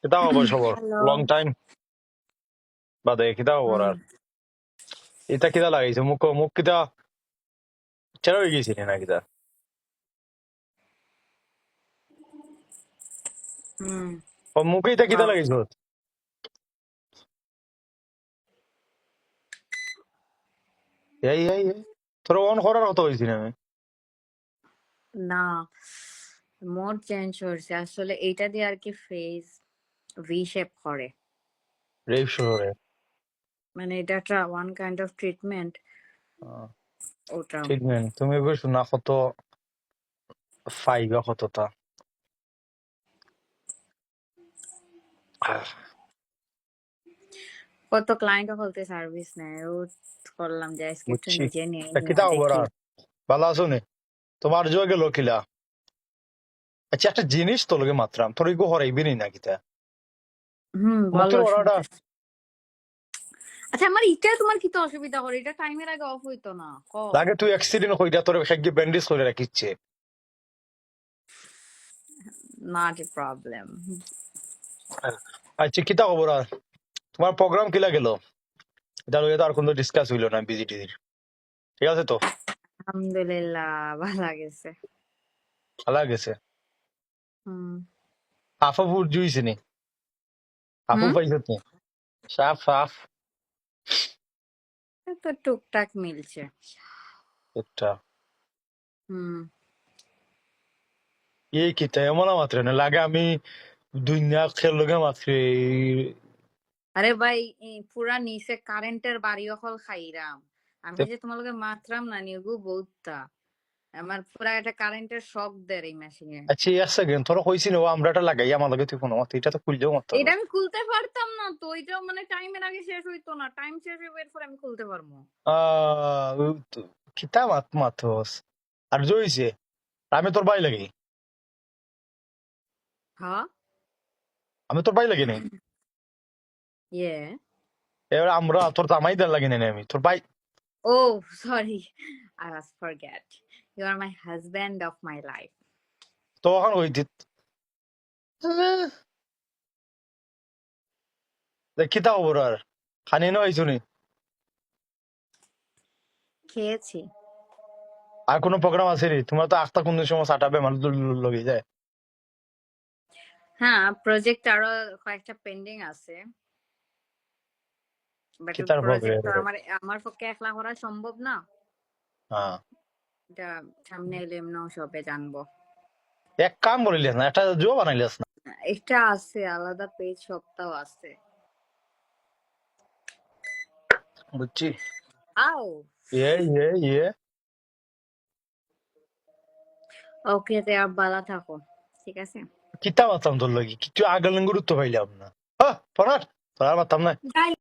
কিতা খবর সবর হ্যালো লং টাইম বাদে কিতা খবর আর এটা কিতা লাগাইছে মুখ মুখ কিতা চেরা হয়ে গেছি না কিতা? হুম ও মুখে এটা কিতা লাগাইছ এই এই এই তোর অন করার কথা হয়েছি না আমি না মোড চেঞ্জ হয়েছে আসলে এইটা দিয়ে আর কি ফেস শেপ করে। রেপ শহরে? মানে এটা একটা ওয়ান কাইন্ড অফ ট্রিটমেন্ট ওটা। ট্রিটমেন্ট তুমি বেশ না কত ফাইবা কতটা? কত ক্লায়েন্ট হলতে সার্ভিস নেয়। ও করলাম যে আজকে একটু বুঝছি। নিজে নিয়ে তা নিয়ে কিতা খবর দেখি। আর ভালো আছো নি? তোমার জয় গেল কিলা? আচ্ছা একটা জিনিস তো লোকে মাত্রাম। তোর ইগো হরাইবি নি না কিতা? হুম শুনতেছি আচ্ছা আমার এটা তোমার কি তো অসুবিধা এটা টাইমের আগে অফ হইতো না ক লাগে তুই অ্যাক্সিডেন্ট হইটা তোর সাহায্যে ব্যান্ডেজ করে রাখিচ্ছে। নট এ প্রবলেম আচ্ছা কিতা খবর? আর তোমার প্রোগ্রাম কিলা গেল? এটা লইয়া তো আর কোনো ডিসকাস হইল না বিজি টিজির ঠিক আছে তো? আলহামদুলিল্লাহ ভালো গেছে। ভালো গেছে। হুম। হাফা ফুট জুইছে নি? হাফু হুম? পাইছত নি সাফ। সাফ তো টুকটাক মিলছে। একটা হুম। এই কিতা এমন মাত্র না? লাগে আমি দুনিয়া খেল লগে মাত্র আরে ভাই পুরা নিচে কারেন্টের বাড়ি অকল খাইরাম। আমি যে তোমালোকে মাত্রাম না নিগু বহুতটা আমার পুরা একটা কারেন্টের শক দেয় এই মেশিনে আচ্ছা এক সেকেন্ড তোর না ও আমরাটা লাগাই আমার লগে তুই কোনো মত এটা তো খুললেও মত এটা আমি খুলতে পারতাম না তো এটাও মানে টাইমের আগে শেষ হইতো না টাইম শেষ হইবে এরপর আমি খুলতে পারব। আহ কিতা মাত মাতস। আর জইছে আমি তোর ভাই লাগি। হ্যাঁ? আমি তোর ভাই লাগি নাই ইয়ে। এবার আমরা তোর জামাই দেন লাগি নাই আমি তোর ভাই ও sorry I was forget you are my husband of my life তখন হইতি কিতা খবর আর খানি না হইছো নি খেয়েছি আর কোনো প্রোগ্রাম আছে নি তোমার তো আখতা কোন সময় সাটাবে মানুষ লগে যায় হ্যাঁ প্রজেক্ট আরও কয়েকটা পেন্ডিং আছে আমার আমার পক্ষে একলা করা সম্ভব না? হ্যাঁ এটা সামনে এলে এমনিও সবে জানব। এক কাম করিলিস না একটা জো বানাইলিস না। এটা আছে আলাদা পেজ সপ্তাহ আছে। বুঝছি। আও! ইয়ে ইয়ে ইয়ে ওকে তে আর বালা থাকো ঠিক আছে? কিতা মাতাম তোর লগে? কিছু আগের গুরুত্ব পাইলাম না। হ্যাঁ পড়ার মাতাম না